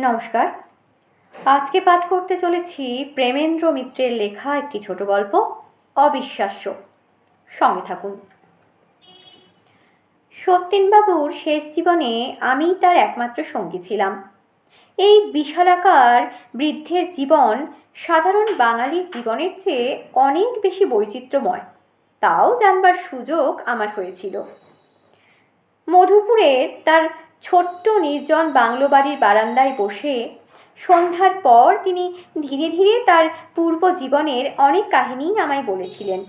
নমস্কার। আজকে পাঠ করতে চলেছি প্রেমেন্দ্র মিত্রের লেখা একটি ছোট গল্প, অবিশ্বাস্য। সঙ্গে থাকুন। সত্যেনবাবুর শেষ জীবনে আমি তার একমাত্র সঙ্গী ছিলাম। এই বিশালাকার বৃদ্ধের জীবন সাধারণ বাঙালির জীবনের চেয়ে অনেক বেশি বৈচিত্র্যময়। তাও জানবার সুযোগ আমার হয়েছিল। মধুপুরে তার ছোট্ট নির্জন বাংলো বাড়ির বারান্দায় বসে সন্ধ্যার পর তিনি ধীরে ধীরে তার পূর্ব জীবনের অনেক কাহিনী আমায় বলেছিলেন।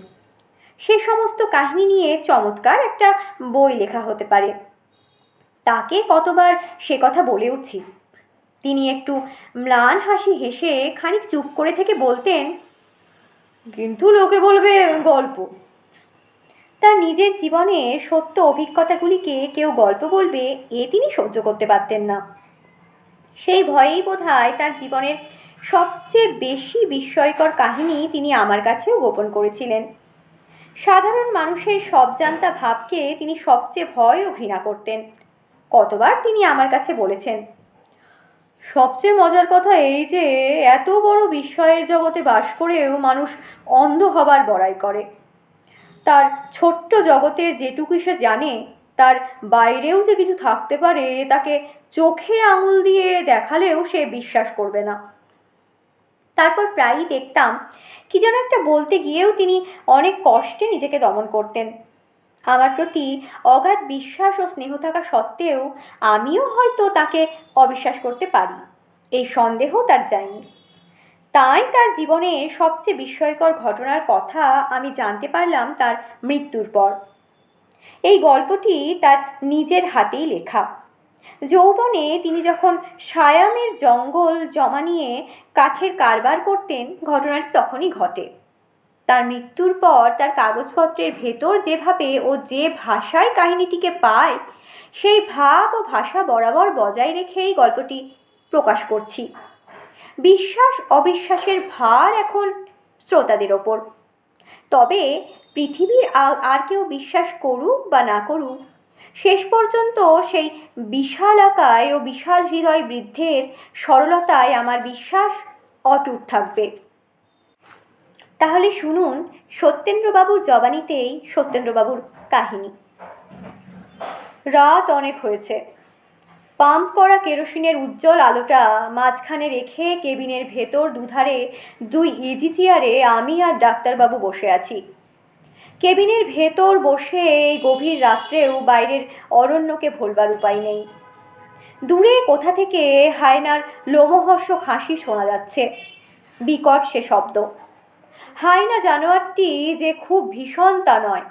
সে সমস্ত কাহিনী নিয়ে চমৎকার একটা বই লেখা হতে পারে। তাকে কতবার সে কথা বলেওছি তিনি একটু ম্লান হাসি হেসে খানিক চুপ করে থেকে বলতেন, কিন্তু লোকে বলবে গল্প। তার নিজের জীবনের সত্য অভিজ্ঞতাগুলিকে কেউ গল্প বলবে, এ তিনি সহ্য করতে পারতেন না। সেই ভয়েই বোধ হয় তার জীবনের সবচেয়ে বেশি বিস্ময়কর কাহিনী তিনি আমার কাছেও গোপন করেছিলেন। সাধারণ মানুষের সব জানতা ভাবকে তিনি সবচেয়ে ভয় ও ঘৃণা করতেন। কতবার তিনি আমার কাছে বলেছেন, সবচেয়ে মজার কথা এই যে, এত বড় বিস্ময়ের জগতে বাস করেও মানুষ অন্ধ হবার বড়াই করে। তার ছোট্ট জগতের যেটুকু সে জানে, তার বাইরেও যে কিছু থাকতে পারে, তাকে চোখে আঙুল দিয়ে দেখালেও সে বিশ্বাস করবে না। তারপর প্রায়ই দেখতাম, কি যেন একটা বলতে গিয়েও তিনি অনেক কষ্টে নিজেকে দমন করতেন। আমার প্রতি অগাধ বিশ্বাস ও স্নেহ থাকা সত্ত্বেও, আমিও হয়তো তাকে অবিশ্বাস করতে পারি। এই সন্দেহ তার যায়নি। তাই তার জীবনে সবচেয়ে বিস্ময়কর ঘটনার কথা আমি জানতে পারলাম তার মৃত্যুর পর। এই গল্পটি তার নিজের হাতেই লেখা। যৌবনে তিনি যখন সায়ামের জঙ্গল জমা নিয়ে কাঠের কারবার করতেন, ঘটনাটি তখনই ঘটে। তার মৃত্যুর পর তার কাগজপত্রের ভেতর যেভাবে ও যে ভাষায় কাহিনীটিকে পায়, সেই ভাব ও ভাষা বরাবর বজায় রেখেই গল্পটি প্রকাশ করছি। বিশ্বাস, অবিশ্বাসের ভার এখন শ্রোতাদের ওপর। তবে পৃথিবীর আর কেউ বিশ্বাস করুক বা না করুক, শেষ পর্যন্ত সেই বিশালাকায় ও বিশাল হৃদয় বৃদ্ধের সরলতায় আমার বিশ্বাস অটুট থাকবে। তাহলে শুনুন সত্যেন্দ্রবাবুর জবানিতেই সত্যেন্দ্রবাবুর কাহিনী। রাত অনেক হয়েছে। পাম্প করা কেরোসিনের উজ্জ্বল আলোটা মাঝখানে রেখে কেবিনের ভেতর দুধারে দুই ইজি চেয়ারে আমি আর ডাক্তারবাবু বসে আছি। কেবিনের ভেতর বসে এই গভীর রাত্রেও বাইরের অরণ্যকে ভোলবার উপায় নেই। দূরে কোথা থেকে হায়নার লোমহর্ষক হাসি শোনা যাচ্ছে। বিকট সে শব্দ। হায়না জানোয়ারটি যে খুব ভীষণ তা নয়।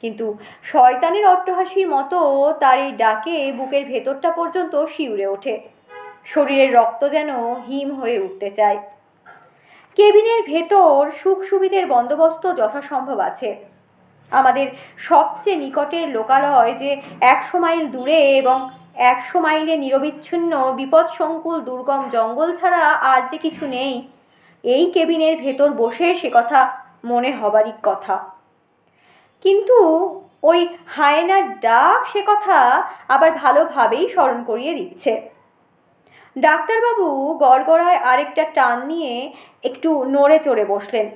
কিন্তু শয়তানের অট্টহাসির মতো তার এই ডাকে বুকের ভেতরটা পর্যন্ত শিউরে ওঠে। শরীরের রক্ত যেন হিম হয়ে উঠতে চায়। কেবিনের ভেতর সুখ সুবিধের বন্দোবস্ত যথাসম্ভব আছে। আমাদের সবচেয়ে নিকটের লোকালয় যে একশো মাইল দূরে এবং একশো মাইলে নিরবিচ্ছিন্ন, বিপদসংকুল, দুর্গম জঙ্গল ছাড়া আর যে কিছু নেই, এই কেবিনের ভেতর বসে সে কথা মনে হবারই কথা। কিন্তু ওই হায়নার ডাক সে কথা আবার ভালোভাবেই স্মরণ করিয়ে দিচ্ছে। ডাক্তারবাবু গড়গড়ায় আরেকটা টান নিয়ে একটু নড়ে চড়ে বসলেন।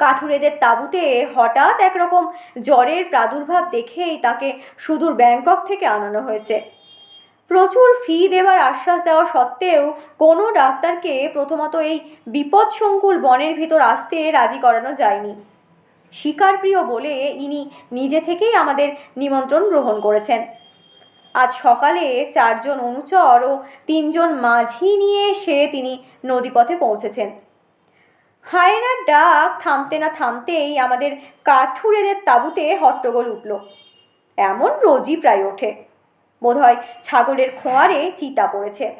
কাঠুরেদের তাঁবুতে হঠাৎ একরকম জ্বরের প্রাদুর্ভাব দেখেই তাকে সুদূর ব্যাংকক থেকে আনানো হয়েছে। প্রচুর ফি দেওয়ার আশ্বাস দেওয়া সত্ত্বেও কোনো ডাক্তারকে প্রথমত এই বিপদসংকুল বনের ভিতর আসতে রাজি করানো যায়নি। শিকারপ্রিয় বলে ইনি নিজে থেকেই আমাদের নিমন্ত্রণ গ্রহণ করেছেন। আজ সকালে চারজন অনুচর ও তিনজন মাঝি নিয়ে সে তিনি নদীপথে পৌঁছেছেন। হায়নার ডাক থামতে না থামতেই আমাদের কাঠুরেদের তাঁবুতে হট্টগোল উঠল। এমন রোজই প্রায় ওঠে। বোধহয় ছাগলের খোঁয়ারে চিতা পড়েছে।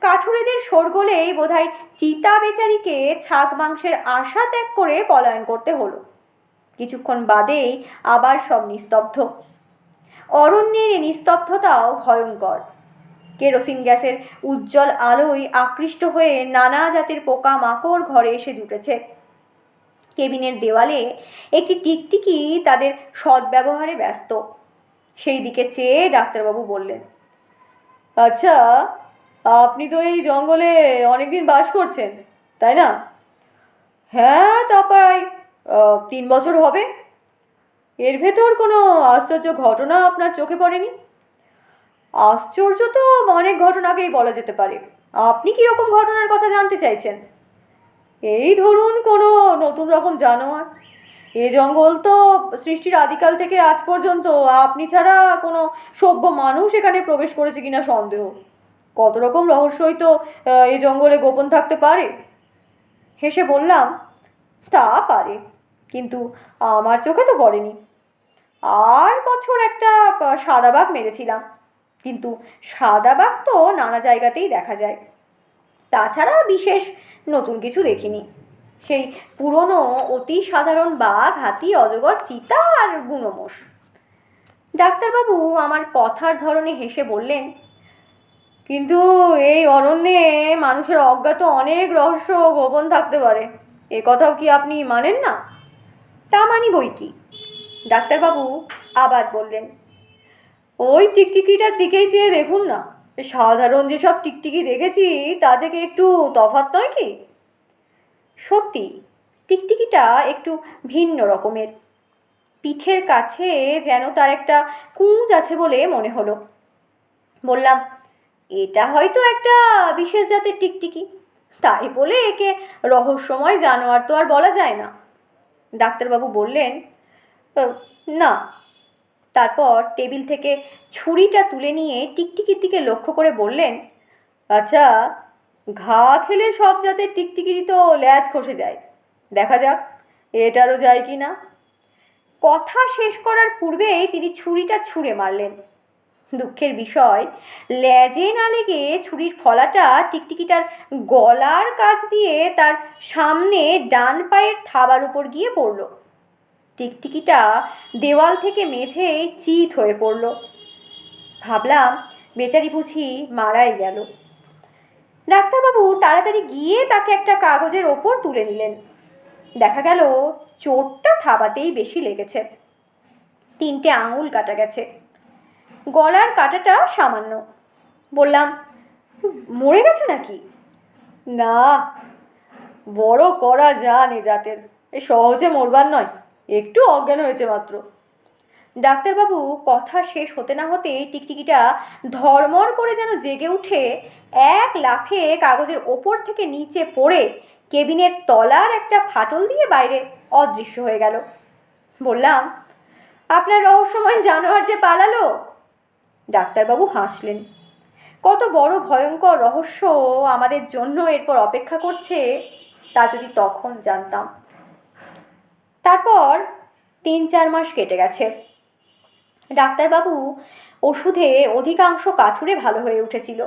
কাঠুরেদের শোরগোলেই বোধহয় চিতা বেচারিকে ছাগ মাংসের আশা ত্যাগ করে পলায়ন করতে হলো। কিছুক্ষণ বাদেই আবার সব নিস্তব্ধ। অরণ্যের এই নিস্তব্ধতাও ভয়ঙ্কর। কেরোসিন গ্যাসের উজ্জ্বল আলোয় আকৃষ্ট হয়ে নানা জাতের পোকা মাকড় ঘরে এসে জুটেছে। কেবিনের দেওয়ালে একটি টিকটিকি তাদের সদ্ব্যবহারে ব্যস্ত। সেই দিকে চেয়ে ডাক্তারবাবু বললেন আচ্ছা আপনি তো এই জঙ্গলে অনেকদিন বাস করছেন, তাই না? হ্যাঁ তা প্রায় তিন বছর হবে। এর ভেতর কোনো আশ্চর্য ঘটনা আপনার চোখে পড়েনি? আশ্চর্য তো অনেক ঘটনাকেই বলা যেতে পারে। আপনি কীরকম ঘটনার কথা জানতে চাইছেন? এই ধরুন কোনো নতুন রকম জানোয়ার। এ জঙ্গল তো সৃষ্টির আদিকাল থেকে আজ পর্যন্ত। আপনি ছাড়া কোনো সভ্য মানুষ এখানে প্রবেশ করেছে কিনা সন্দেহ? কত রকম রহস্যই তো এ জঙ্গলে গোপন থাকতে পারে? হেসে বললাম, তা পারে। কিন্তু আমার চোখে তো পড়েনি। আর বছর একটা আহ, সাদা বাঘ মেরেছিলাম। কিন্তু সাদা বাঘ তো নানা জায়গাতেই দেখা যায়। তাছাড়া বিশেষ নতুন কিছু দেখিনি। সেই পুরনো অতি সাধারণ বাঘ হাতি অজগর চিতা আর বুনোমোষ ডাক্তারবাবু আমার কথার ধরনে হেসে বললেন কিন্তু এই অরণ্যে মানুষের অজ্ঞাত অনেক রহস্য গোপন থাকতে পারে। এ কথাও কি আপনি মানেন না? তা মানি বই কি? ডাক্তারবাবু আবার বললেন, ওই টিকটিকিটার দিকেই চেয়ে দেখুন না। সাধারণ যেসব টিকটিকি দেখেছি, তা থেকে একটু তফাৎ নয় কি? সত্যি, টিকটিকিটা একটু ভিন্ন রকমের। পিঠের কাছে যেন তার একটা কুঁজ আছে বলে মনে হলো। বললাম, এটা হয়তো একটা বিশেষ জাতের টিকটিকি। তাই বলে একে রহস্যময় জানোয়ার তো আর বলা যায় না। ডাক্তারবাবু বললেন না। তারপর টেবিল থেকে ছুরিটা তুলে নিয়ে টিকটিকির দিকে লক্ষ্য করে বললেন আচ্ছা ঘা খেলে সব জাতের টিকটিকিরই তো ল্যাজ খসে যায়। দেখা যাক, এটারও যায় কি না কথা শেষ করার পূর্বেই তিনি ছুরিটা ছুঁড়ে মারলেন। দুঃখের বিষয়। লেজে না লেগে ছুরির ফলাটা টিকটিকিটার গলার কাছ দিয়ে তার সামনে ডান পায়ের থাবার উপর গিয়ে পড়ল। টিকটিকিটা দেওয়াল থেকে মেঝেই চিত হয়ে পড়ল। ভাবলাম, বেচারি বুঝি মারাই গেল। ডাক্তারবাবু তাড়াতাড়ি গিয়ে তাকে একটা কাগজের ওপর তুলে নিলেন। দেখা গেল, চোটটা থাবাতেই বেশি লেগেছে। তিনটে আঙুল কাটা গেছে। গলার কাটাটা সামান্য। বললাম, মরে গেছে নাকি? না, বড় করা যান এ জাতের। এ সহজে মরবার নয়, একটু অজ্ঞান হয়েছে মাত্র। ডাক্তারবাবু, কথা শেষ হতে না হতেই টিকটিকিটা ধর্মর করে যেন জেগে উঠে এক লাফে কাগজের ওপর থেকে নিচে পড়ে কেবিনের তলার একটা ফাটল দিয়ে বাইরে অদৃশ্য হয়ে গেল। বললাম, আপনার রহস্যময় জানোয়ার যে পালালো ডাক্তারবাবু হাসলেন। কত বড় ভয়ঙ্কর রহস্য আমাদের জন্য এরপর অপেক্ষা করছে, তা যদি তখন জানতাম। তারপর তিন চার মাস কেটে গেছে। ডাক্তারবাবু ওষুধে অধিকাংশ কাঠুরে ভালো হয়ে উঠেছিল।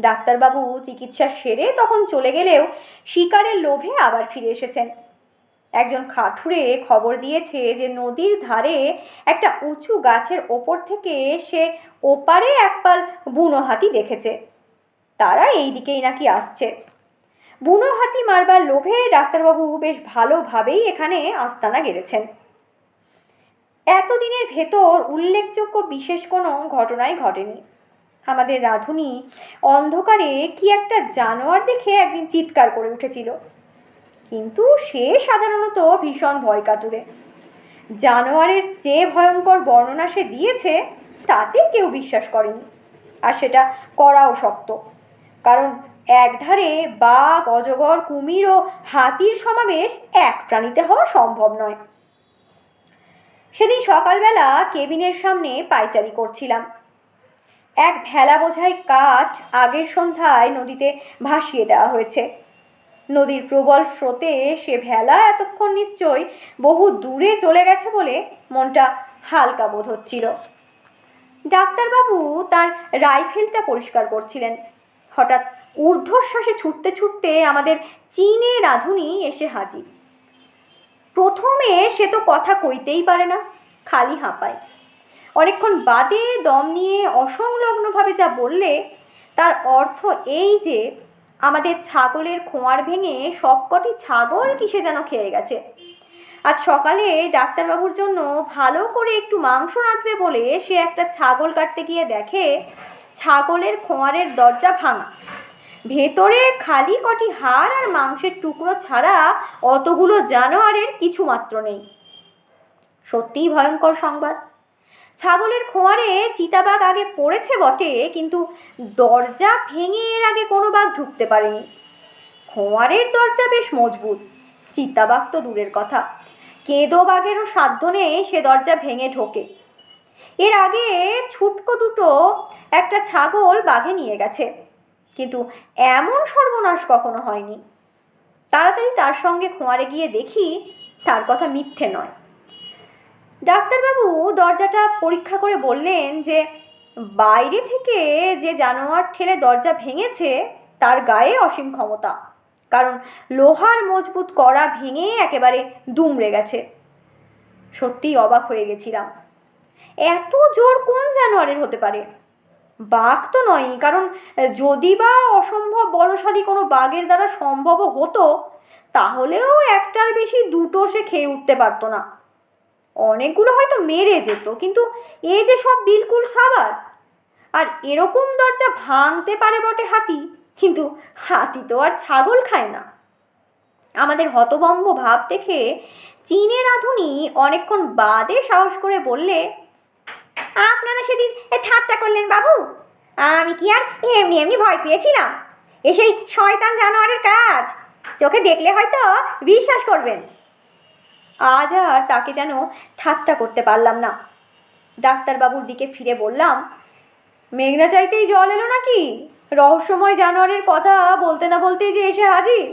ডাক্তারবাবু চিকিৎসা সেরে তখন চলে গেলেও শিকারের লোভে আবার ফিরে এসেছেন। একজন খাঠুরে খবর দিয়েছে যে নদীর ধারে একটা উঁচু গাছের ওপর থেকে সে ওপারে একপাল বুনো হাতি দেখেছে। তারা এই দিকেই নাকি আসছে। বুনো হাতি মারবার লোভে ডাক্তারবাবু বেশ ভালোভাবেই এখানে আস্তানা গেড়েছেন। এতদিনের ভেতর উল্লেখযোগ্য বিশেষ কোনো ঘটনাই ঘটেনি। আমাদের রাধুনি অন্ধকারে কি একটা জানোয়ার দেখে একদিন চিৎকার করে উঠেছিল। কিন্তু সে সাধারণত ভীষণ ভয় কাতুরে জানোয়ারের যে ভয়ঙ্কর বর্ণনা সে দিয়েছে, তাতে কেউ বিশ্বাস করেনি। আর সেটা করাও শক্ত। কারণ একধারে বাঘ, অজগর, কুমির ও হাতির সমাবেশ এক প্রাণীতে হওয়া সম্ভব নয়। সেদিন সকালবেলা কেবিনের সামনে পায়চারি করছিলাম। এক ভেলা বোঝাই কাঠ আগের সন্ধ্যায় নদীতে ভাসিয়ে দেওয়া হয়েছে। নদীর প্রবল স্রোতে সে ভেলা এতক্ষণ নিশ্চয় বহু দূরে চলে গেছে বলে মনটা হালকা বোধ হচ্ছিল। ডাক্তারবাবু তার রাইফেলটা পরিষ্কার করছিলেন। হঠাৎ ঊর্ধ্বশ্বাসে ছুটতে ছুটতে আমাদের চীনে রাঁধুনি এসে হাজির। প্রথমে সে তো কথা কইতেই পারে না, খালি হাঁপায়। অনেকক্ষণ বাদে দম নিয়ে অসংলগ্নভাবে যা বললে তার অর্থ এই যে আমাদের ছাগলের খোঁয়ার ভেঙে সবকটি ছাগল কিসে যেন খেয়ে গেছে। আজ সকালে ডাক্তারবাবুর জন্য ভালো করে একটু মাংস রাঁধবে বলে সে একটা ছাগল কাটতে গিয়ে দেখে ছাগলের খোঁয়ারের দরজা ভাঙা। ভেতরে খালি কটি হাড় আর মাংসের টুকরো ছাড়া অতগুলো জানোয়ারের কিছু মাত্র নেই। সত্যিই ভয়ঙ্কর সংবাদ। ছাগলের খোঁয়ারে চিতাবাঘ আগে পড়েছে বটে, কিন্তু দরজা ভেঙে এর আগে কোনো বাঘ ঢুকতে পারেনি। খোঁয়ারের দরজা বেশ মজবুত, চিতাবাঘ তো দূরের কথা। কেঁদো বাঘেরও সাধ্য নেই সে দরজা ভেঙে ঢোকে। এর আগে ছুটকো দুটো একটা ছাগল বাঘে নিয়ে গেছে, কিন্তু এমন সর্বনাশ কখনো হয়নি। তাড়াতাড়ি তার সঙ্গে খোঁয়ারে গিয়ে দেখি তার কথা মিথ্যে নয়। ডাক্তারবাবু দরজাটা পরীক্ষা করে বললেন যে, বাইরে থেকে যে জানোয়ার ঠেলে দরজা ভেঙেছে, তার গায়ে অসীম ক্ষমতা। কারণ লোহার মজবুত কড়া ভেঙে একেবারে দুমড়ে গেছে। সত্যিই অবাক হয়ে গেছিলাম। এত জোর কোন জানোয়ারের হতে পারে? বাঘ তো নয় কারণ যদি বা অসম্ভব বলশালী কোনো বাঘের দ্বারা সম্ভব হতো, তাহলেও একটার বেশি দুটো সে খেয়ে উঠতে পারতো না। অনেকগুলো হয়তো মেরে যেত, কিন্তু এ যে সব বিলকুল সাবার আর এরকম দরজা ভাঙতে পারে বটে হাতি, কিন্তু হাতি তো আর ছাগল খায় না। আমাদের হতভম্ব ভাব দেখে চীনের রাঁধুনি অনেকক্ষণ বাদে সাহস করে বললে, আপনারা সেদিন ঠাট্টা করলেন বাবু। আমি কি আর এমনি এমনি ভয় পেয়েছিলাম? এ সেই শয়তান জানোয়ারের কাজ। চোখে দেখলে হয়তো বিশ্বাস করবেন। আজ আর তাকে যেন ঠাট্টা করতে পারলাম না। ডাক্তারবাবুর দিকে ফিরে বললাম, মেঘনা চাইতেই জল এলো নাকি? রহস্যময় জানোয়ারের কথা বলতে না বলতেই যে এসে হাজির?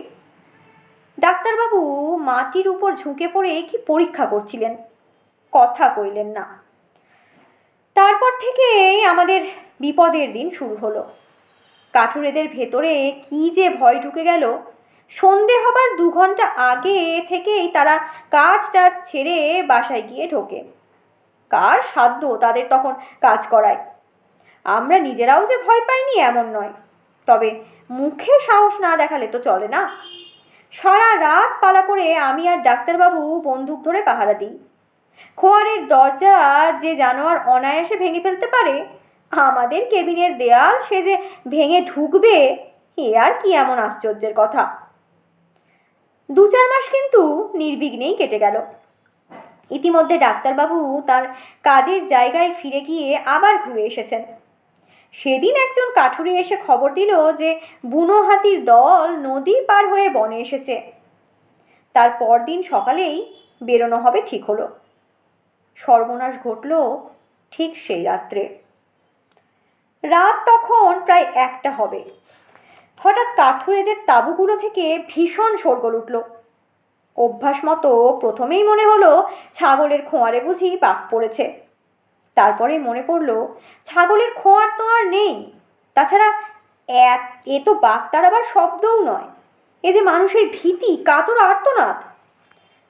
ডাক্তারবাবু মাটির উপর ঝুঁকে পড়ে কি পরীক্ষা করছিলেন, কথা কইলেন না। তারপর থেকেই আমাদের বিপদের দিন শুরু হলো। কাঠুরেদের ভেতরে কি যে ভয় ঢুকে গেল সন্ধে হবার দু ঘণ্টা আগে থেকেই তারা কাজ টাজ ছেড়ে বাসায় গিয়ে ঢোকে। কার সাধ্য তাদের তখন কাজ করায়? আমরা নিজেরাও যে ভয় পাইনি এমন নয়। তবে মুখে সাহস না দেখালে তো চলে না? সারা রাত পালা করে আমি আর ডাক্তারবাবু বন্দুক ধরে পাহারা দিই। খোয়ারের দরজা যে জানোয়ার অনায়াসে ভেঙে ফেলতে পারে, আমাদের কেবিনের দেয়াল সে যে ভেঙে ঢুকবে, এ আর কি এমন আশ্চর্যের কথা? দু চার মাস কিন্তু নির্বিঘ্নেই কেটে গেল। ইতিমধ্যে ডাক্তারবাবু তার কাজের জায়গায় ফিরে গিয়ে আবার ঘুরে এসেছেন। সেদিন একজন কাঠুরি এসে খবর দিল যে বুনো হাতির দল নদী পার হয়ে বনে এসেছে। তার পরদিন সকালেই বেরোনো হবে ঠিক হলো। সর্বনাশ ঘটল ঠিক সেই রাত্রে। রাত তখন প্রায় একটা হবে। হঠাৎ কাঠুরেদের তাঁবুগুলো থেকে ভীষণ শোরগোল উঠল। অভ্যাস মতো প্রথমেই মনে হলো ছাগলের খোঁয়ারে বুঝি পাক পড়েছে। তারপরে মনে পড়ল, ছাগলের খোঁয়ার তো আর নেই। তাছাড়া এক এ তো বাঘ তার আবার শব্দও নয়। এ যে মানুষের ভীতি কাতর আর্তনাদ।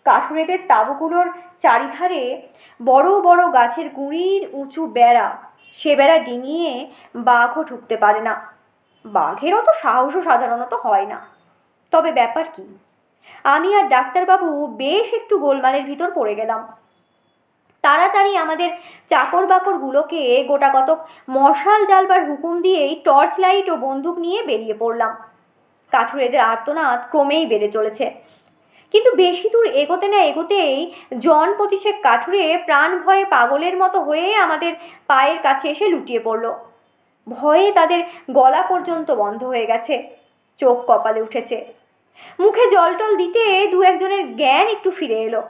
কাঠুরেদের তাঁবুগুলোর চারিধারে বড় বড় গাছের গুঁড়ির উঁচু বেড়া। সে বেড়া ডিঙিয়ে বাঘও ঢুকতে পারে না। বাঘের অত সাহসও সাধারণত হয় না। তবে ব্যাপার কি? আমি আর ডাক্তারবাবু বেশ একটু গোলমালের ভিতর পড়ে গেলাম। তাড়াতাড়ি আমাদের চাকর বাকরগুলোকে গোটা কতক মশাল জ্বালবার হুকুম দিয়েই টর্চ লাইট ও বন্দুক নিয়ে বেরিয়ে পড়লাম। কাঠুরেদের আর্তনাদ ক্রমেই বেড়ে চলেছে। কিন্তু বেশি দূর এগোতে না এগোতেই জন পঁচিশেক কাঠুরে প্রাণ ভয়ে পাগলের মতো হয়ে আমাদের পায়ের কাছে এসে লুটিয়ে পড়ল। ভয়ে তাদের গলা পর্যন্ত বন্ধ হয়ে গেছে। চোখ কপালে উঠেছে। মুখে জল টল দিতে দু একজনের জ্ঞান একটু ফিরে এলো।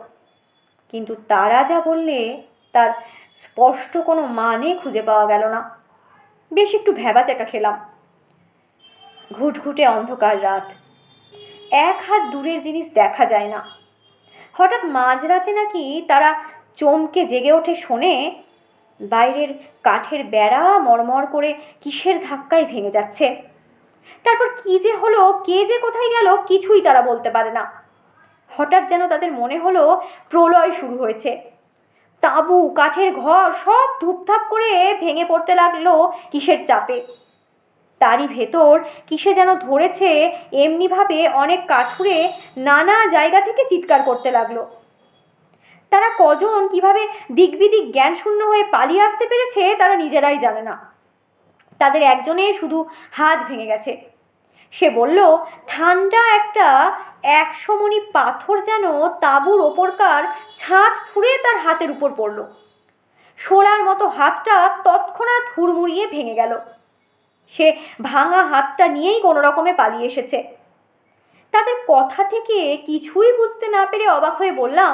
কিন্তু তারা যা বললে, তার স্পষ্ট কোনো মানে খুঁজে পাওয়া গেল না। বেশ একটু ভ্যাবাচাকা খেলাম। ঘুটঘুটে অন্ধকার রাত। এক হাত দূরের জিনিস দেখা যায় না। হঠাৎ মাঝরাতে নাকি তারা চমকে জেগে ওঠে শোনে বাইরের কাঠের বেড়া মরমর করে কিসের ধাক্কায় ভেঙে যাচ্ছে? তারপর কি যে হলো, কে যে কোথায় গেল, কিছুই তারা বলতে পারে না। হঠাৎ যেন তাদের মনে হলো, প্রলয় শুরু হয়েছে। তাঁবু, কাঠের ঘর সব ধূপধাপ করে ভেঙে পড়তে লাগল কিসের চাপে। তারই ভেতর কিসে যেন ধরেছে, এমনিভাবে অনেক কাঠুরে নানা জায়গা থেকে চিৎকার করতে লাগল। তারা কজন, কীভাবে দিকবিদিক জ্ঞান শূন্য হয়ে পালিয়ে আসতে পেরেছে, তারা নিজেরাই জানে না। তাদের একজনের শুধু হাত ভেঙে গেছে। সে বলল, ঠান্ডা একটা একশো মণি পাথর যেন তাঁবুর ওপরকার ছাদ ফুঁড়ে তার হাতের উপর পড়ল। শোলার মতো হাতটা তৎক্ষণাৎ হুড়মুড়িয়ে ভেঙে গেল। সে ভাঙা হাতটা নিয়েই কোনো রকমে পালিয়ে এসেছে। তাদের কথা থেকে কিছুই বুঝতে না পেরে অবাক হয়ে বললাম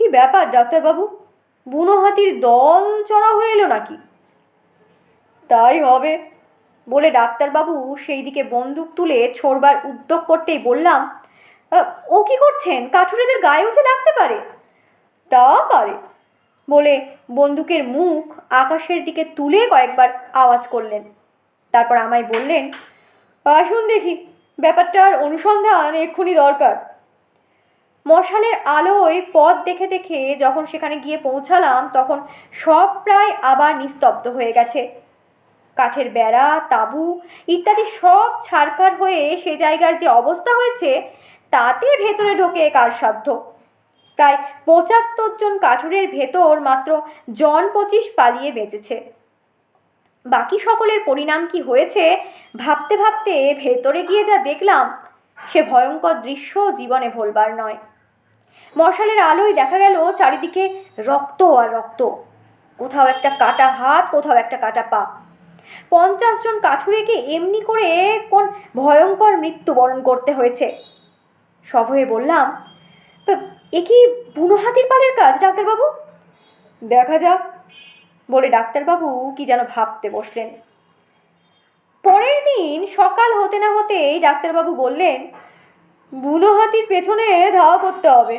কি ব্যাপার, ডাক্তারবাবু? বুনো হাতির দল চড়া হয়ে এলো নাকি? তাই হবে বলে ডাক্তারবাবু সেই দিকে বন্দুক তুলে ছোড়বার উদ্যোগ করতেই বললাম ও কি করছেন? কাঠুরেদের গায়েও যে ডাকতে পারে? তা পারে, বলে বন্দুকের মুখ আকাশের দিকে তুলে কয়েকবার আওয়াজ করলেন। তারপর আমায় বললেন, আসুন দেখি, ব্যাপারটার অনুসন্ধান এক্ষুনি দরকার। মশালের আলোয় পথ দেখে দেখে যখন সেখানে গিয়ে পৌঁছালাম, তখন সব প্রায় আবার নিস্তব্ধ হয়ে গেছে। কাঠের বেড়া, তাঁবু ইত্যাদি সব ছাড়কার হয়ে সে জায়গার যে অবস্থা হয়েছে, তাতে ভেতরে ঢোকে কার সাধ্য? প্রায় পঁচাত্তর জন কাঠুরের ভেতর মাত্র জন পঁচিশ পালিয়ে বেঁচেছে। বাকি সকলের পরিণাম কি হয়েছে, ভাবতে ভাবতে ভেতরে গিয়ে যা দেখলাম, সে ভয়ঙ্কর দৃশ্য জীবনে ভোলবার নয়। মশালের আলোয় দেখা গেল চারিদিকে রক্ত আর রক্ত। কোথাও একটা কাটা হাত, কোথাও একটা কাটা পা। পঞ্চাশ জন কাঠুরেকে এমনি করে কোন ভয়ঙ্কর মৃত্যুবরণ করতে হয়েছে। সব হয়ে বললাম এ কি বুনো হাতির পালের কাজ, ডাক্তারবাবু? দেখা যাক, বলে ডাক্তারবাবু কি যেন ভাবতে বসলেন। পরের দিন সকাল হতে না হতেই ডাক্তারবাবু বললেন বুনো হাতির পেছনে ধাওয়া করতে হবে।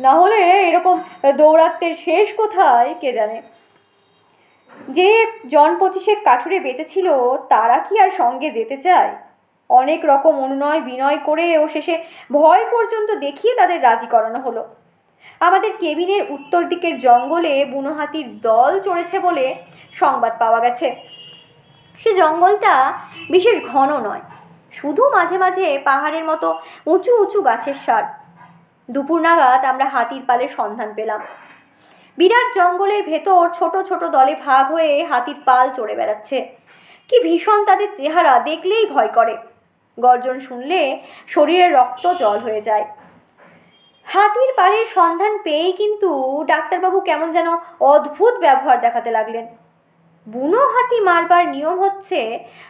না হলে এরকম দৌরাত্মের শেষ কোথায়, কে জানে? যে জন পঁচিশেক কাঠুরে বেঁচেছিল তারা কি আর সঙ্গে যেতে চায়? অনেক রকম অনুনয় বিনয় করে ও শেষে ভয় পর্যন্ত দেখিয়ে তাদের রাজি করানো হলো। আমাদের কেবিনের উত্তর দিকের জঙ্গলে বুনো হাতির দল চড়েছে বলে সংবাদ পাওয়া গেছে। সে জঙ্গলটা বিশেষ ঘন নয় শুধু মাঝে মাঝে পাহাড়ের মতো উঁচু উঁচু গাছের সার। দুপুর নাগাদ আমরা হাতির পালের সন্ধান পেলাম। বিরাট জঙ্গলের ভেতর ছোট ছোট দলে ভাগ হয়ে হাতির পাল চড়ে বেড়াচ্ছে। কি ভীষণ তাদের চেহারা দেখলেই ভয় করে। গর্জন শুনলে শরীরের রক্ত জল হয়ে যায়। হাতির পালের সন্ধান পেয়েই কিন্তু ডাক্তারবাবু কেমন যেন অদ্ভুত ব্যবহার দেখাতে লাগলেন। বুনো হাতি মারবার নিয়ম হচ্ছে,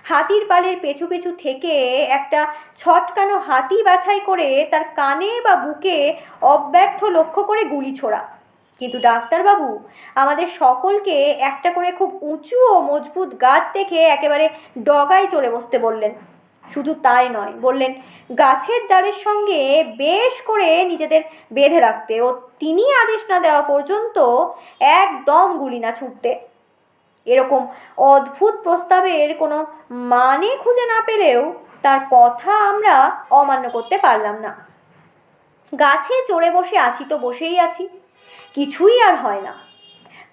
হাতির পালের পেছু পেছু থেকে একটা ছটকানো হাতি বাছাই করে তার কানে বা বুকে অব্যর্থ লক্ষ্য করে গুলি ছোড়া। কিন্তু ডাক্তারবাবু, আমাদের সকলকে একটা করে খুব উঁচু ও মজবুত গাছ দেখে একেবারে ডগায় চড়ে বসতে বললেন। শুধু তাই নয়, বললেন, গাছের ডালের সঙ্গে বেশ করে নিজেদের বেঁধে রাখতে ও তিনি আদেশ না দেওয়া পর্যন্ত একদম গুলি না ছুটতে। এরকম অদ্ভুত প্রস্তাবের কোনো মানে খুঁজে না পেলেও তার কথা আমরা অমান্য করতে পারলাম না। গাছে চড়ে বসে আছি তো বসেই আছি, কিছুই আর হয় না।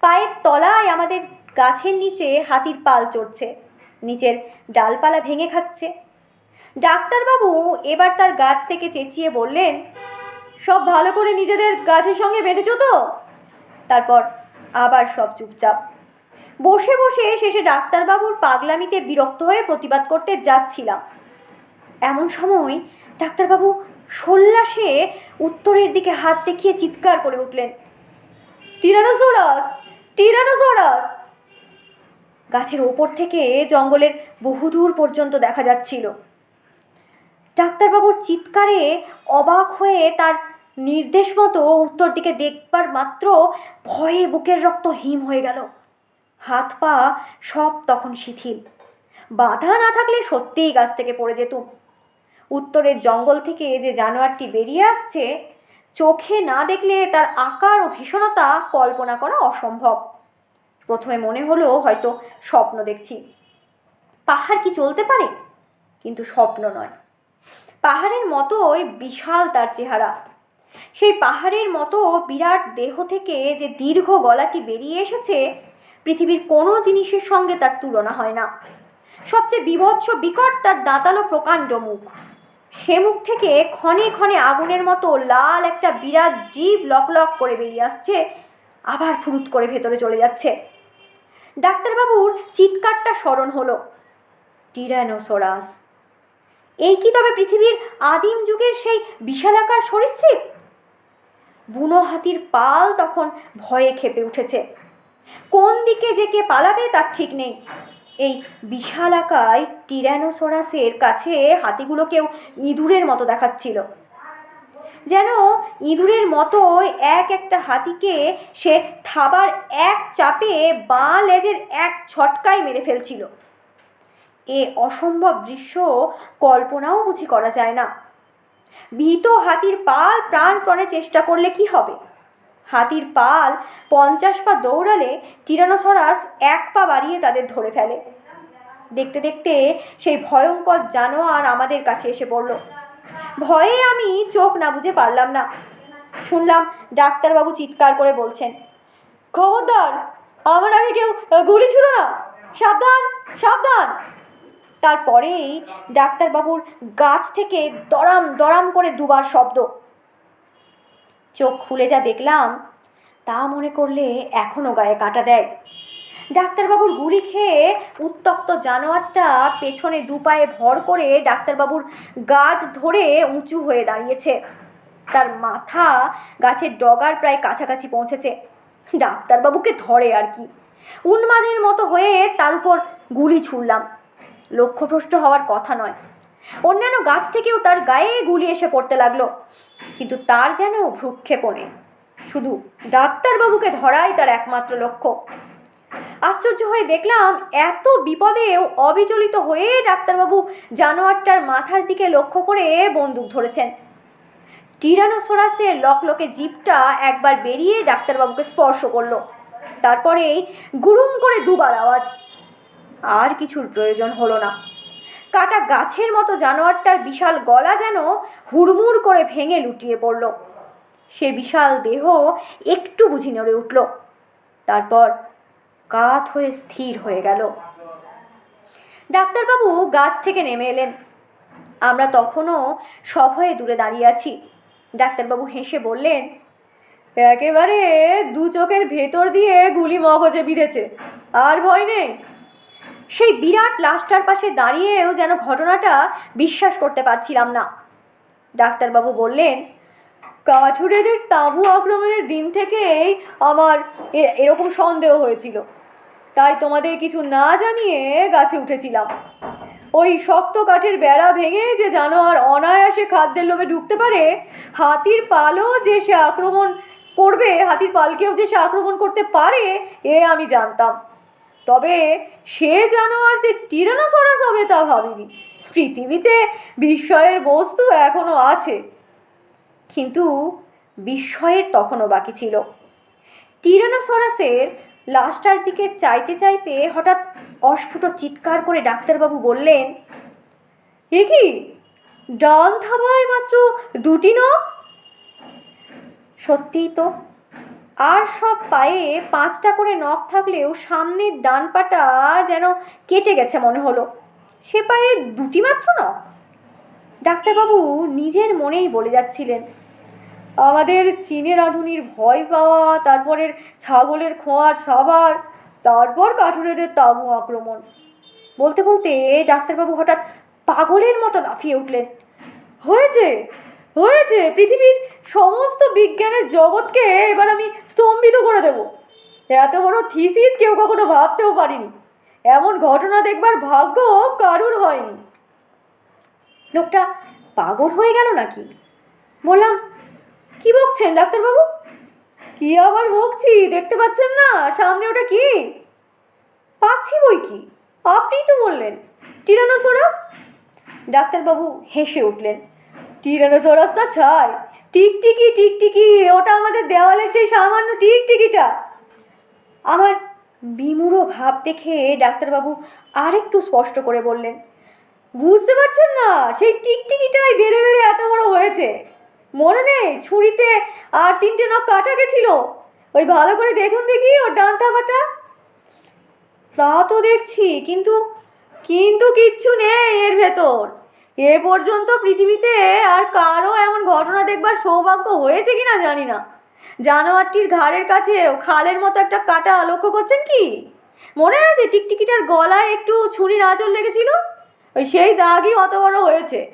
পায়ের তলায় আমাদের গাছের নিচে হাতির পাল চড়ছে, নিচের ডালপালা ভেঙে খাচ্ছে। ডাক্তারবাবু এবার তার গাছ থেকে চেঁচিয়ে বললেন, সব ভালো করে নিজেদের গাছের সঙ্গে বেঁধেছ তো? তারপর আবার সব চুপচাপ বসে বসে শেষে ডাক্তারবাবুর পাগলামিতে বিরক্ত হয়ে প্রতিবাদ করতে যাচ্ছিলাম। এমন সময় ডাক্তারবাবু সল্লাসে উত্তরের দিকে হাত দেখিয়ে চিৎকার করে উঠলেন, টিরানোসোরাস! টিরানোসোরাস! গাছের ওপর থেকে জঙ্গলের বহুদূর পর্যন্ত দেখা যাচ্ছিল। ডাক্তারবাবুর চিৎকারে অবাক হয়ে তার নির্দেশ মতো উত্তর দিকে দেখবার মাত্র ভয়ে বুকের রক্ত হিম হয়ে গেল। হাত পা সব তখন শিথিল। বাধা না থাকলে সত্যিই গাছ থেকে পড়ে যেতুম। উত্তরের জঙ্গল থেকে যে জানোয়ারটি বেরিয়ে আসছে, চোখে না দেখলে তার আকার ও ভীষণতা কল্পনা করা অসম্ভব। প্রথমে মনে হলো হয়তো স্বপ্ন দেখছি। পাহাড় কি চলতে পারে? কিন্তু স্বপ্ন নয়। পাহাড়ের মতোই বিশাল তার চেহারা। সেই পাহাড়ের মতো বিরাট দেহ থেকে যে দীর্ঘ গলাটি বেরিয়ে এসেছে পৃথিবীর কোনো জিনিসের সঙ্গে তার তুলনা হয় না। সবচেয়ে বিভৎস বিকট তার দাঁতালো প্রকাণ্ড মুখ। সে মুখ থেকে ক্ষণে ক্ষণে আগুনের মতো লাল একটা বিরাট জীব লক লক করে বেরিয়ে আসছে, আবার ফুরুত করে ভেতরে চলে যাচ্ছে। ডাক্তারবাবুর চিৎকারটা স্মরণ হলো। টিরানোসোরাস। এই কি তবে পৃথিবীর আদিম যুগের সেই বিশালাকার সরীসৃপ? বুনো হাতির পাল তখন ভয়ে খেপে উঠেছে। কোন দিকে যে কে পালাবে তার ঠিক নেই। এই বিশালাকায় টিরানোসোরাসের কাছে হাতিগুলোকেও ইঁদুরের মতো দেখাচ্ছিল। যেন ইঁদুরের মতো এক একটা হাতিকে সে থাবার এক চাপে বাঁ লেজের এক ছটকায় মেরে ফেলছিল। এ অসম্ভব দৃশ্য কল্পনাও বুঝি করা যায় না। ভীত হাতির পাল প্রাণপণে চেষ্টা করলে কি হবে? হাতির পাল পঞ্চাশ পা দৌড়ালে টিরানোসরাস এক পা বাড়িয়ে তাদের ধরে ফেলে। দেখতে দেখতে সেই ভয়ঙ্কর জানোয়ার আমাদের কাছে এসে পড়ল। ভয়ে আমি চোখ না বুঝে পারলাম না। শুনলাম ডাক্তারবাবু চিৎকার করে বলছেন, খবরদার, আমার আগে কেউ গুলি ছিল না। সাবধান সাবধান। তারপরেই ডাক্তারবাবুর গাছ থেকে দরাম দরাম করে দুবার শব্দ। চোখ খুলে যা দেখলাম, তা মনে করলে এখনও গায়ে কাটা দেয়। ডাক্তারবাবুর গুলি খেয়ে উত্তপ্ত জানোয়ারটা পেছনে দু পায়ে ভর করে ডাক্তারবাবুর গাছ ধরে উঁচু হয়ে দাঁড়িয়েছে। তার মাথা গাছের ডগার প্রায় কাছাকাছি পৌঁছেছে। ডাক্তারবাবুকে ধরে আর কি। উন্মাদের মতো হয়ে তার উপর গুলি ছুড়লাম। লক্ষ্যভ্রষ্ট হওয়ার কথা নয়। অন্যান্য গাছ থেকেও তার গায়ে গুলি এসে পড়তে লাগল। কিন্তু তার যেন ভ্রুক্ষেপও নেই শুধু ডাক্তারবাবুকে ধরাই তার একমাত্র লক্ষ্য। আশ্চর্য হয়ে দেখলাম, এত বিপদেও অবিচলিত হয়ে ডাক্তারবাবু জানোয়ারটার মাথার দিকে লক্ষ্য করে বন্দুক ধরেছেন। টিরানোসোরাসের লকলকে জিপটা একবার বেরিয়ে ডাক্তারবাবুকে স্পর্শ করল। তারপরেই গুরুম করে দুবার আওয়াজ। আর কিছুর প্রয়োজন হলো না। কাটা গাছের মতো জানোয়ারটার বিশাল গলা যেন হুড়মুড় করে ভেঙে লুটিয়ে পড়ল। সে বিশাল দেহ একটু বুঝি নড়ে উঠল। তারপর কাত হয়ে স্থির হয়ে গেল। ডাক্তারবাবু গাছ থেকে নেমে এলেন। আমরা তখনও সভয়ে দূরে দাঁড়িয়ে আছি। ডাক্তারবাবু হেসে বললেন, একেবারে দু চোখের ভেতর দিয়ে গুলি মগজে বিঁধেছে। আর ভয় নেই। সেই বিরাট লাশটার পাশে দাঁড়িয়েও যেন ঘটনাটা বিশ্বাস করতে পারছিলাম না। ডাক্তারবাবু বললেন, কাঠুরেদের তাঁবু আক্রমণের দিন থেকেই আমার এরকম সন্দেহ হয়েছিল। তাই তোমাদের কিছু না জানিয়ে গাছে উঠেছিলাম। ওই শক্ত কাঠের বেড়া ভেঙে যে জানোয়ার অনায়াসে খাদ্যের লোভে ঢুকতে পারে, হাতির পালও যে সে আক্রমণ করবে, হাতির পালকেও যে সে আক্রমণ করতে পারে, এ আমি জানতাম। তবে সে জানোয়ার যে টিরানোসরাস হবে তা ভাবিনি। পৃথিবীতে বিস্ময়ের বস্তু এখনও আছে। কিন্তু বিস্ময়ের তখনও বাকি ছিল। টিরানোসরাসের লাশটার দিকে চাইতে চাইতে হঠাৎ অস্ফুট চিৎকার করে ডাক্তারবাবু বললেন, এ কি? ডান থাবায় মাত্র দুটি নখ? সত্যিই তো আর সব পায়ে পাঁচটা করে নখ থাকলেও সামনের ডান পাটা যেন কেটে গেছে মনে হলো। সে পায়ে দুটি মাত্র নখ? ডাক্তারবাবু নিজের মনেই বলে যাচ্ছিলেন, আমাদের চীনের রাঁধুনির ভয় পাওয়া, তারপরের ছাগলের খোঁয়ার সাবার, তারপর কাঠুরেদের তাঁবু আক্রমণ। বলতে বলতে ডাক্তারবাবু হঠাৎ পাগলের মতো লাফিয়ে উঠলেন। হয়েছে! হয়েছে? পৃথিবীর সমস্ত বিজ্ঞানের জগৎকে এবার আমি স্তম্ভিত করে দেব। এত বড় থিসিস কেউ কখনো ভাবতেও পারিনি। এমন ঘটনা দেখবার ভাগ্য কারুর হয়নি। লোকটা পাগল হয়ে গেল নাকি? বললাম, কি বকছেন ডাক্তারবাবু? কি আবার বকছি? দেখতে পাচ্ছেন না? সামনে ওটা কি? পাচ্ছি বই কি? আপনিই তো বললেন। টিরানোসোরাস? ডাক্তারবাবু হেসে উঠলেন। টিরানোসরাসটা ছাই টিকটিকি টিকটিকি, ওটা আমাদের দেওয়ালের সেই সামান্য টিকটিকিটা। আমার বিমূঢ় ভাব দেখে ডাক্তারবাবু আরেকটু স্পষ্ট করে বললেন, বুঝতে পারছেন না, সেই টিকটিকিটাই বেড়ে বেড়ে এত বড় হয়েছে। মনে নেই, ছুরিতে আর তিনটে নখ কাটা গেছিল। ওই ভালো করে দেখুন দেখি ওর ডান থাবাটা তা তো দেখছি, কিন্তু কিন্তু কিচ্ছু নেই এর ভেতর। এ পর্যন্ত পৃথিবীতে আর কারও এমন ঘটনা দেখবার সৌভাগ্য হয়েছে কিনা জানি না। জানোয়ারটির ঘাড়ের কাছেও খালের মতো একটা কাটা লক্ষ্য করছেন কি? মনে আছে টিকটিকিটার গলায় একটু ছুরির আঁচল লেগেছিল? ওই সেই দাগই অত বড় হয়েছে।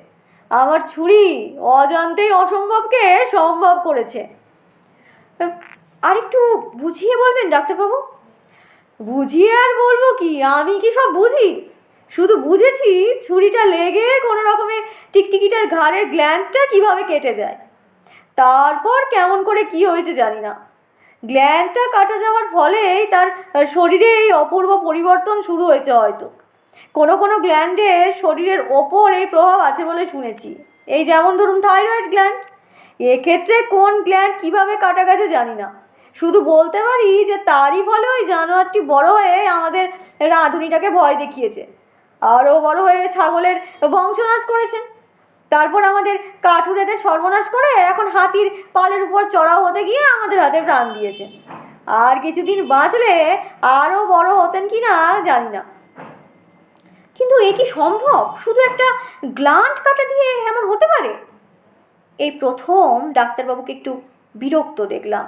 আমার ছুরি অজান্তেই অসম্ভবকে সম্ভব করেছে। আর একটু বুঝিয়ে বলবেন, ডাক্তারবাবু? বুঝিয়ে আর বলব কি? আমি কি সব বুঝি? শুধু বুঝেছি ছুরিটা লেগে কোনো রকমে টিকটিকিটার ঘাড়ের গ্ল্যান্ডটা কীভাবে কেটে যায়। তারপর কেমন করে কি হয়েছে জানি না। গ্ল্যান্ডটা কাটা যাওয়ার ফলেই তার শরীরে এই অপূর্ব পরিবর্তন শুরু হয়েছে হয়তো। কোনো কোনো গ্ল্যান্ডের শরীরের ওপর এই প্রভাব আছে বলে শুনেছি। এই যেমন ধরুন থাইরয়েড গ্ল্যান্ড। এক্ষেত্রে কোন গ্ল্যান্ড কীভাবে কাটা গেছে জানি না। শুধু বলতে পারি যে তারই ফলে ওই জানোয়ারটি বড় হয়ে আমাদের রাঁধুনিটাকে ভয় দেখিয়েছে। আরও বড় হয়ে ছাগলের বংশনাশ করেছেন। তারপর আমাদের কাঠুরেদের সর্বনাশ করে এখন হাতির পালের উপর চড়াও হতে গিয়ে আমাদের হাতে প্রাণ দিয়েছে। আর কিছুদিন বাঁচলে আরও বড় হতেন কি না জানি না। কিন্তু এ কি সম্ভব? শুধু একটা গ্লান্ট কাটা দিয়ে এমন হতে পারে? এই প্রথম ডাক্তারবাবুকে একটু বিরক্ত দেখলাম।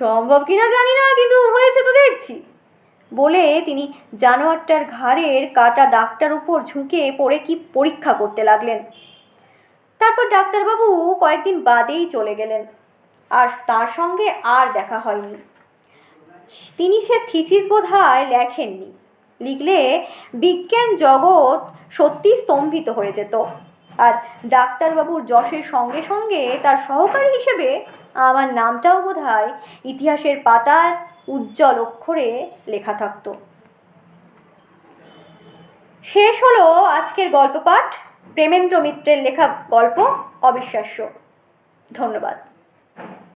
সম্ভব কিনা জানি না, কিন্তু হয়েছে তো দেখছি। বলে তিনি জানোয়ারটার ঘাড়ের কাটা দাগটার উপর ঝুঁকে পড়ে কি পরীক্ষা করতে লাগলেন। তারপর ডাক্তারবাবু কয়েকদিন বাদেই চলে গেলেন। আর তার সঙ্গে আর দেখা হয়নি। তিনি সে থিসিস বোধ হয় লেখেননি। লিখলে বিজ্ঞান জগৎ সত্যি স্তম্ভিত হয়ে যেত। আর ডাক্তারবাবুর যশের সঙ্গে সঙ্গে তার সহকারী হিসেবে আমার নামটাও বোধ হয় ইতিহাসের পাতার উজ্জ্বল অক্ষরে লেখা থাকত। শেষ হলো আজকের গল্প পাঠ প্রেমেন্দ্র মিত্রের লেখা গল্প অবিশ্বাস্য। ধন্যবাদ।